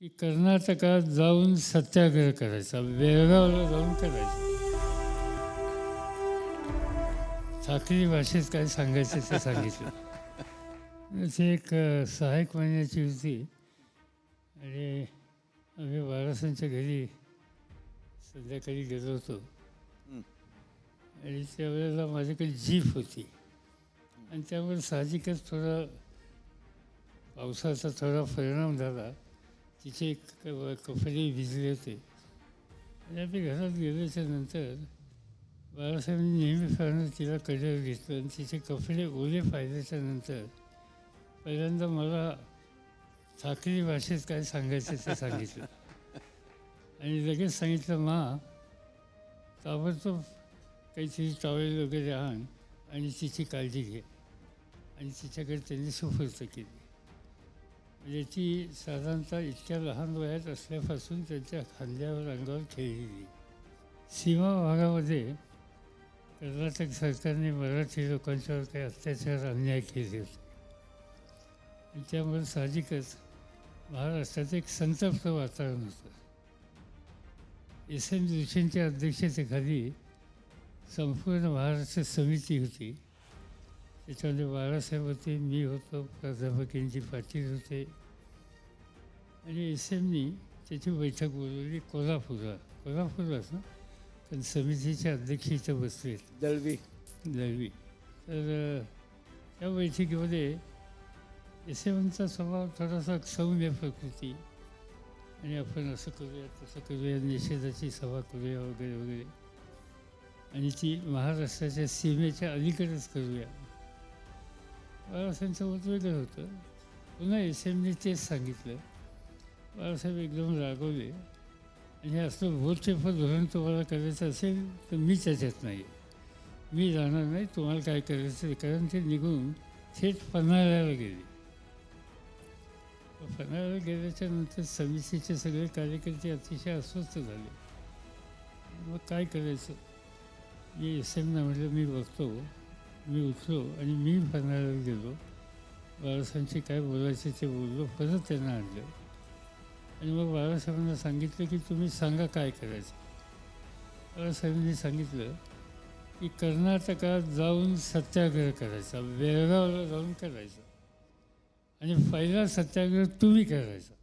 की कर्नाटकात जाऊन सत्याग्रह करायचा बेळगावला जाऊन करायचा. साखरी भाषेत काय सांगायचं ते सांगितलं. अशी एक अ, सहायक महिन्याची होती. आणि आम्ही वारसांच्या घरी संध्याकाळी गेलो होतो. आणि त्यावेळेला माझ्याकडे जीप होती. आणि त्यामुळे साहजिकच थोडा पावसाचा थोडा परिणाम झाला. तिचे क- कपडे भिजले होते. आणि आम्ही घरात गेल्याच्यानंतर बाळासाहेबांनी नेहमीप्रमाणे तिला कडेवर घेतलं आणि तिचे कपडे ओले पाहिल्याच्या नंतर पहिल्यांदा मला साखरी भाषेत काय सांगायचं ते सांगितलं. आणि लगेच सांगितलं मा ताबडतोब काहीतरी टॉवेल वगैरे आण आणि तिची काळजी घे. आणि तिच्याकडे त्यांनी सुपूर्त केली. म्हणजे साधारणतः इतक्या लहान वयात असल्यापासून त्यांच्या खांद्यावर अंगावर खेळलेली. सीमा भागामध्ये कर्नाटक सरकारने मराठी लोकांच्यावर काही अत्याचार अन्याय केले होते. त्यामुळे साहजिकच महाराष्ट्रात एक संतप्त वातावरण होतं. एस एम जोशींच्या अध्यक्षतेखाली संपूर्ण महाराष्ट्र समिती होती. त्याच्यामध्ये बाळासाहेब होते मी होतो प्राध्यापक एन जी पाटील होते. आणि एस एमनी त्याची बैठक बोलवली कोल्हापूरला. कोल्हापूरलाच ना? पण समितीचे अध्यक्ष इथं बसले दळवी. दळवी. तर त्या बैठकीमध्ये एस एमचा स्वभाव थोडासा सौम्य प्रकृती. आणि आपण असं करूया तसं करूया निषेधाची सभा करूया वगैरे वगैरे. आणि ती महाराष्ट्राच्या सीमेच्या अलीकडेच करूया. बाळासाहेबांचं मत वेगळं होतं. पुन्हा एस एमने तेच सांगितलं. बाळासाहेब एकदम रागवले. आणि हे असं भोट धोरण तुम्हाला करायचं असेल तर मी त्याच्यात नाही मी जाणार नाही तुम्हाला काय करायचं कारण ते निघून थेट पन्हाळ्याला गेले. पन्हाळ्याला गेल्याच्यानंतर समितीचे सगळे कार्यकर्ते अतिशय अस्वस्थ झाले. मग काय करायचं? मी एस एमना म्हटलं मी बघतो. मी उठलो आणि मी पन्हाळ्याला गेलो. बाळासाहेबांशी काय बोलायचे ते बोललो परत त्यांना आणलं. आणि मग बाळासाहेबांना सांगितलं की तुम्ही सांगा काय करायचं. बाळासाहेबांनी सांगितलं की कर्नाटकात जाऊन सत्याग्रह करायचा बेळगावला जाऊन करायचा. आणि पहिला सत्याग्रह तुम्ही करायचा.